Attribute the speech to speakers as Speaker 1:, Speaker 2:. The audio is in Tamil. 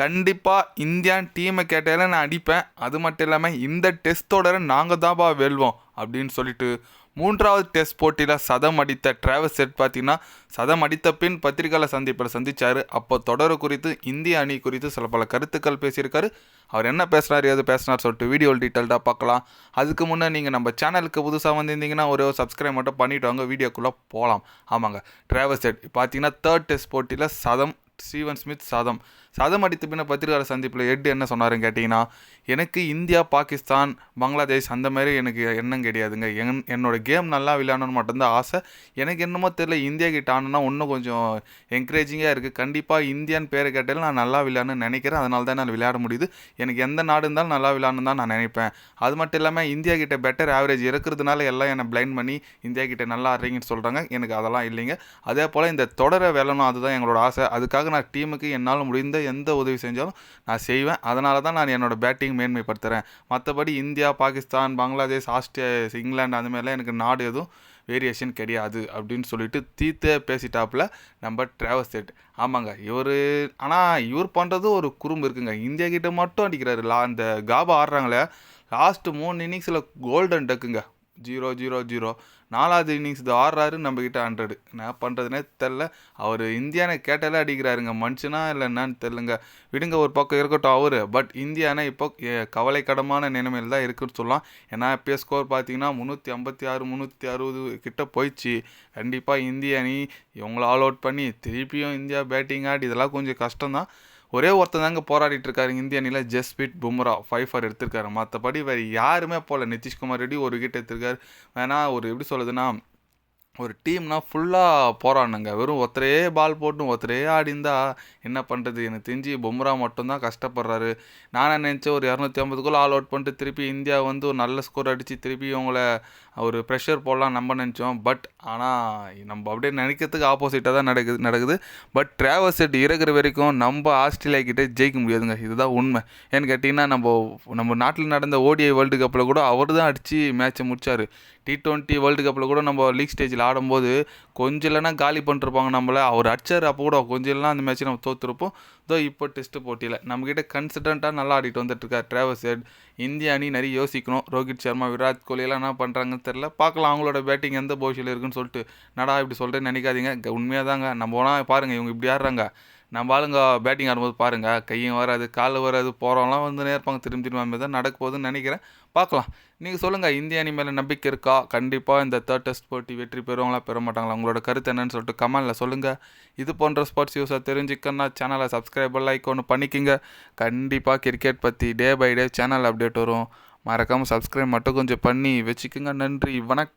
Speaker 1: கண்டிப்பாக இந்தியான் டீமை கேட்டால நான் அடிப்பேன். அது மட்டும் இல்லாமல் இந்த டெஸ்ட் தொடரை நாங்கள் தான்ப்பா வெல்வோம் அப்படின்னு சொல்லிட்டு மூன்றாவது டெஸ்ட் போட்டியில் சதம் அடித்த டிராவல் செட் பார்த்தீங்கன்னா சதம் அடித்த பின் பத்திரிகையாளர் சந்திப்பில் சந்திச்சார். அப்போ தொடர் குறித்து இந்திய அணி குறித்து சில பல கருத்துக்கள் பேசியிருக்காரு. அவர் என்ன பேசுனார் எது பேசினார் சொல்லிட்டு வீடியோ டீட்டெயில்டாக பார்க்கலாம். அதுக்கு முன்னே நீங்கள் நம்ம சேனலுக்கு புதுசாக வந்திருந்தீங்கன்னா ஒரே ஒரு சப்ஸ்கிரைப் மட்டும் பண்ணிவிட்டு வாங்க. வீடியோக்குள்ளே போகலாம் ஆமாங்க டிராவல் செட் பார்த்தீங்கன்னா தேர்ட் டெஸ்ட் போட்டியில் சதம் ஸ்டீவன் ஸ்மித் சதம். சதம் அடித்த பின்ன பத்திரிகையாளர் சந்திப்பில் எட்டு என்ன சொன்னாருன்னு கேட்டிங்கன்னா எனக்கு இந்தியா பாகிஸ்தான் பங்களாதேஷ் அந்த மாதிரி எனக்கு எண்ணம் கிடையாதுங்க. என் என்னோட கேம் நல்லா விளையாடணும்னு மட்டும்தான் ஆசை. எனக்கு என்னமோ தெரியல இந்தியா கிட்ட ஆனோன்னா இன்னும் கொஞ்சம் என்கரேஜிங்காக இருக்குது கண்டிப்பாக இந்தியான்னு பேரை கேட்டாலும் நான் நல்லா விளையாடணும்னு நினைக்கிறேன். அதனால தான் நான் விளையாட முடியுது. எனக்கு எந்த நாடு இருந்தாலும் நல்லா விளையாடணும் தான் நான் நினைப்பேன். அது மட்டும் இல்லாமல் இந்தியா கிட்ட பெட்டர் ஆவரேஜ் இருக்கிறதுனால எல்லாம் என்னை பிளைண்ட் பண்ணி இந்தியா கிட்ட நல்லா ஆடுறீங்கன்னு சொல்கிறாங்க எனக்கு அதெல்லாம் இல்லைங்க. அதே போல் இந்த தொடரை விளணும் அதுதான் எங்களோட ஆசை. அதுக்காக நான் டீமுக்கு என்னால் முடிந்த எந்த உதவி செஞ்சாலும் நான் செய்வேன். அதனால தான் நான் என்னோட பேட்டிங் மேன்மைப்படுத்துகிறேன் மற்றபடி இந்தியா பாகிஸ்தான் பங்களாதேஷ் ஆஸ்திரே இங்கிலாந்து அந்தமாதிரிலாம் எனக்கு நாடு எதுவும் வேரியேஷன் கிடையாது அப்படின்னு சொல்லிட்டு தீத்தே பேசிட்டாப்புல நம்ம டிராவல் செட் ஆமாங்க இவர் ஆனால் இவர் பண்ணுறது ஒரு குறும்பு இருக்குங்க. இந்தியா கிட்ட மட்டும் அடிக்கிறாரு. லா அந்த காபா ஆடுறாங்களே லாஸ்ட்டு மூணு இன்னிங்ஸில் கோல்டன் டக்குங்க ஜீரோ ஜீரோ ஜீரோ. நாலாவது இன்னிங்ஸ் இது ஆடுறாரு நம்மக்கிட்ட ஹண்ட்ரடு என்ன பண்ணுறதுனே தெரில. அவர் இந்தியானை கேட்டாலே அடிக்கிறாருங்க. மனுஷனா இல்லை என்னன்னு தெரிலங்க. விடுங்க ஒரு பக்கம் இருக்கட்டும் அவர். பட் இந்தியானா இப்போ கவலைக்கடமான நிலைமையில் தான் இருக்குன்னு சொல்லலாம். ஏன்னா இப்போ ஸ்கோர் பார்த்தீங்கன்னா முந்நூற்றி ஐம்பத்தி ஆறு முந்நூற்றி அறுபது கிட்ட போயிடுச்சு. கண்டிப்பாக இந்திய அணி இவங்கள ஆல் அவுட் பண்ணி திருப்பியும் இந்தியா பேட்டிங் ஆடி இதெல்லாம் கொஞ்சம் கஷ்டம்தான். ஒரே ஒருத்தன் தாங்க போராடிட்டு இருக்காரு இந்திய அணியில் ஜஸ்பீட் பும்ரா ஃபைவ் ஃபார் எடுத்திருக்காரு. மற்றபடி வேறு யாருமே போகல நிதிஷ்குமார் ரெட்டி ஒரு விக்கெட் எடுத்திருக்காரு. வேணா ஒரு எப்படி சொல்லுதுன்னா ஒரு டீம்னா ஃபுல்லாக போராடணுங்க வெறும் ஒருத்தரே பால் போட்டு ஒருத்தரே ஆடிந்தா என்ன பண்ணுறது எனக்கு தெரிஞ்சு பொம்ரா மட்டும்தான் கஷ்டப்படுறாரு. நானே நினச்சேன் ஒரு இரநூத்தி ஐம்பதுக்குள்ளே ஆல் அவுட் பண்ணிட்டு திருப்பி இந்தியா வந்து ஒரு நல்ல ஸ்கோர் அடித்து திருப்பி அவங்கள ஒரு ப்ரெஷர் போடலாம் நம்ம நினச்சோம். பட் ஆனால் நம்ம அப்படியே நினைக்கிறதுக்கு ஆப்போசிட்டாக தான் நடக்குது நடக்குது. பட் டிராவல் செட் இருக்கிற வரைக்கும் நம்ம ஆஸ்திரேலியா கிட்டே ஜெயிக்க முடியாதுங்க. இதுதான் உண்மை. ஏன்னு கேட்டிங்கன்னா நம்ம நம்ம நாட்டில் நடந்த ஓடிஐ வேர்ல்டு கப்பில் கூட அவர் தான் அடித்து மேட்ச்சை முடிச்சார். டி டுவெண்ட்டி வேர்ல்டு கப்பில் கூட நம்ம லீக் ஸ்டேஜில் ஆடும்போது கொஞ்சம் இல்லைனா காலி பண்ணிருப்பாங்க நம்மளை. அவர் அடிச்சார் அப்போ கூட கொஞ்சம் இல்லைனா அந்த மேட்ச்சை நம்ம தோற்றுருப்போம் இதோ இப்போ டெஸ்ட்டு போட்டியில் நம்மக்கிட்ட கன்சிடண்ட்டாக நல்லா ஆடிட்டு வந்துட்டுருக்கார் ட்ராவல்ஸ் ஹெட் இந்திய அணி நிறைய யோசிக்கணும். ரோஹித் சர்மா விராட் கோலியெல்லாம் என்ன பண்ணுறாங்கன்னு தெரில பார்க்கலாம் அவங்களோட பேட்டிங் எந்த போஷியில் இருக்குன்னு சொல்லிட்டு. நடா இப்படி சொல்கிறேன்னு நினைக்காதீங்க. உண்மையாக தாங்க நம்ம போனால் பாருங்கள் இவங்க இப்படி ஆடுறாங்க. நம்ம ஆளுங்க பேட்டிங் ஆடும்போது பாருங்கள் கையும் வராது கால் வராது போகிறவங்களாம் வந்து நேர்ப்பாங்க திரும்பி திரும்ப மாதிரி தான் நடக்க போகுதுன்னு நினைக்கிறேன். பார்க்கலாம். நீங்கள் சொல்லுங்கள் இந்திய அணி மேலே நம்பிக்கை இருக்கா? கண்டிப்பாக இந்த தேர்ட் டெஸ்ட் போட்டி வெற்றி பெறுவாங்களா பெற மாட்டாங்களா உங்களோட கருத்து என்னன்னு சொல்லிட்டு கமெண்டில் சொல்லுங்கள் இது போன்ற ஸ்போர்ட்ஸ் நியூஸை தெரிஞ்சுக்கன்னா சேனலை சப்ஸ்கிரைப் லைக் ஒன்று பண்ணிக்கிங்க. கண்டிப்பாக கிரிக்கெட் பற்றி day by day channel update வரும். மறக்காமல் சப்ஸ்கிரைப் மட்டும் கொஞ்சம் பண்ணி வச்சுக்கோங்க. நன்றி வணக்கம்.